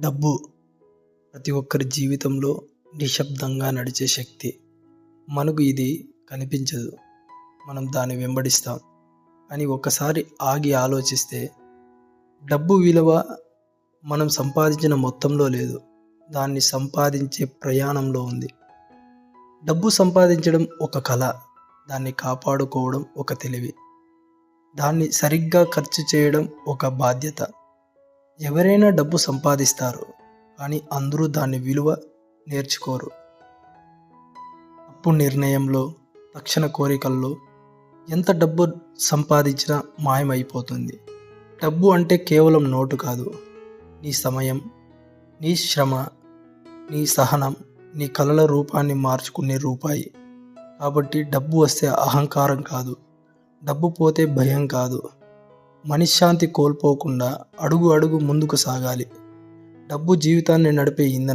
డబ్బు ప్రతి ఒక్కరి జీవితంలో నిశ్శబ్దంగా నడిచే శక్తి. మనకు ఇది కనిపించదు. మనం దాన్ని వెంబడిస్తాం. అని ఒక్కసారి ఆగి ఆలోచిస్తే డబ్బు విలువ మనం సంపాదించిన మొత్తంలో లేదు. దాన్ని సంపాదించే ప్రయాణంలో ఉంది. డబ్బు సంపాదించడం ఒక కళ. దాన్ని కాపాడుకోవడం ఒక తెలివి. దాన్ని సరిగ్గా ఖర్చు చేయడం ఒక బాధ్యత. ఎవరైనా డబ్బు సంపాదిస్తారు కానీ అందరూ దాని విలువ నేర్చుకోరు. అప్పు నిర్ణయంలో తక్షణ కోరికల్లో ఎంత డబ్బు సంపాదించినా మాయమైపోతుంది. డబ్బు అంటే కేవలం నోటు కాదు. నీ సమయం నీ శ్రమ నీ సహనం నీ కలల రూపాన్ని మార్చుకునే రూపాయి. కాబట్టి డబ్బు వస్తే అహంకారం కాదు. డబ్బు పోతే భయం కాదు. మనశ్శాంతి కోల్పోకుండా అడుగు అడుగు ముందుకు సాగాలి. డబ్బు జీవితాన్ని నడిపే ఇంధనం.